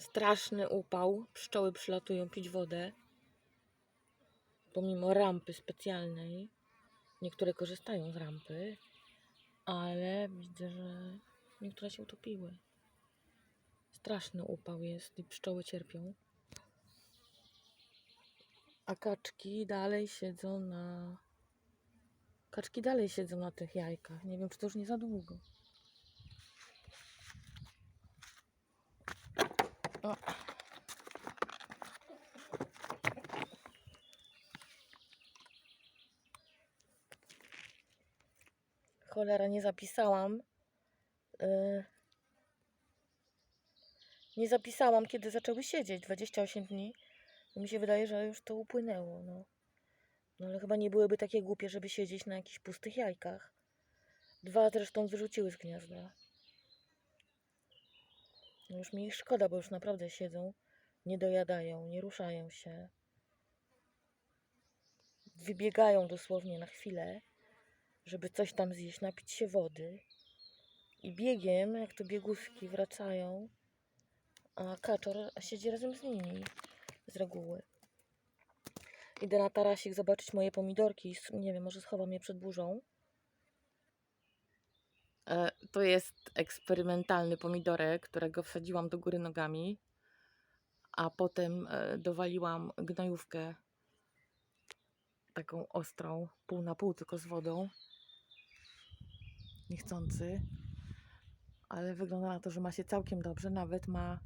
Straszny upał. Pszczoły przylatują pić wodę. Pomimo rampy specjalnej. Niektóre korzystają z rampy, ale widzę, że niektóre się utopiły. Straszny upał jest i pszczoły cierpią. A kaczki dalej siedzą na. Kaczki dalej siedzą na tych jajkach. Nie wiem, czy to już nie za długo. O. Cholera, nie zapisałam. Yy, Nie zapisałam, kiedy zaczęły siedzieć. 28 dni. Mi się wydaje, że już to upłynęło. No. no ale chyba nie byłyby takie głupie, żeby siedzieć na jakichś pustych jajkach. Dwa zresztą wyrzuciły z gniazda. No już mi ich szkoda, bo już naprawdę siedzą, nie dojadają, nie ruszają się. Wybiegają dosłownie na chwilę, żeby coś tam zjeść, napić się wody. I biegiem, jak to biegówki wracają, a kaczor siedzi razem z nimi z reguły. Idę na tarasik zobaczyć moje pomidorki. Nie wiem, może schowam je przed burzą. E, To jest eksperymentalny pomidorek, którego wsadziłam do góry nogami, a potem e, dowaliłam gnojówkę taką ostrą, pół na pół, tylko z wodą. Niechcący. Ale wygląda na to, że ma się całkiem dobrze. Nawet ma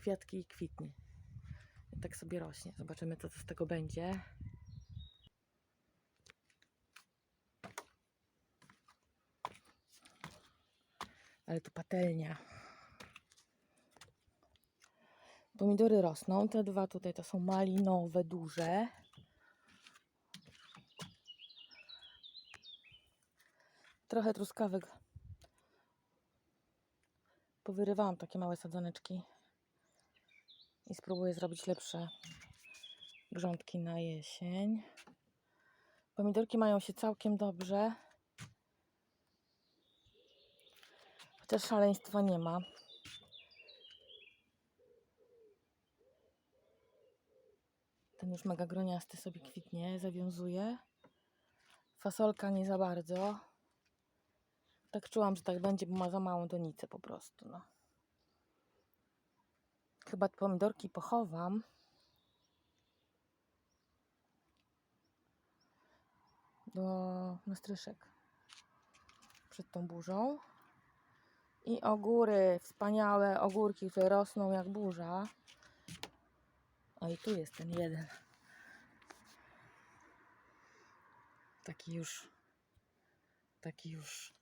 kwiatki i kwitnie. I tak sobie rośnie. Zobaczymy, co z tego będzie. Ale tu patelnia. Pomidory rosną. Te dwa tutaj to są malinowe, duże. Trochę truskawek. Powyrywałam takie małe sadzoneczki. I spróbuję zrobić lepsze grządki na jesień. Pomidorki mają się całkiem dobrze. Chociaż szaleństwa nie ma. Ten już mega groniasty sobie kwitnie, zawiązuje. Fasolka nie za bardzo. Tak czułam, że tak będzie, bo ma za małą donicę po prostu. No. Chyba pomidorki pochowam. Do na stryszek. Przed tą burzą. I ogóry, wspaniałe ogórki, które rosną jak burza. O i tu jest ten jeden. Taki już, taki już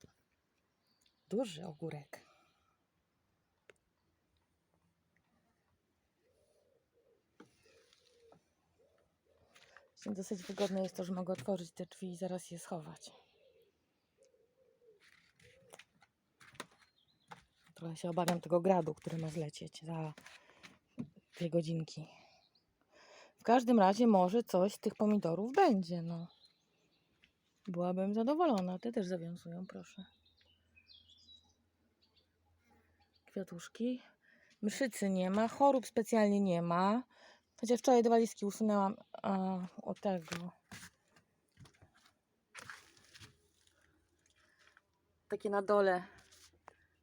duży ogórek. Dosyć wygodne jest to, że mogę otworzyć te drzwi i zaraz je schować. Trochę się obawiam tego gradu, który ma zlecieć za dwie godzinki. W każdym razie może coś z tych pomidorów będzie, no. Byłabym zadowolona. Te też zawiązują, proszę. Kwiatuszki. Mszycy nie ma, chorób specjalnie nie ma. Chociaż wczoraj do walizki usunęłam a, o tego. Takie na dole,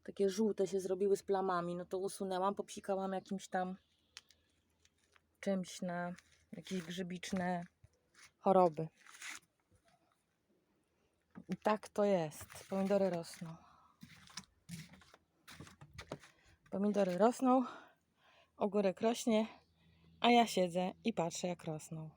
takie żółte się zrobiły z plamami. No to usunęłam, popsikałam jakimś tam czymś na jakieś grzybiczne choroby. I tak to jest. Pomidory rosną. Pomidory rosną, ogórek rośnie, a ja siedzę i patrzę jak rosną.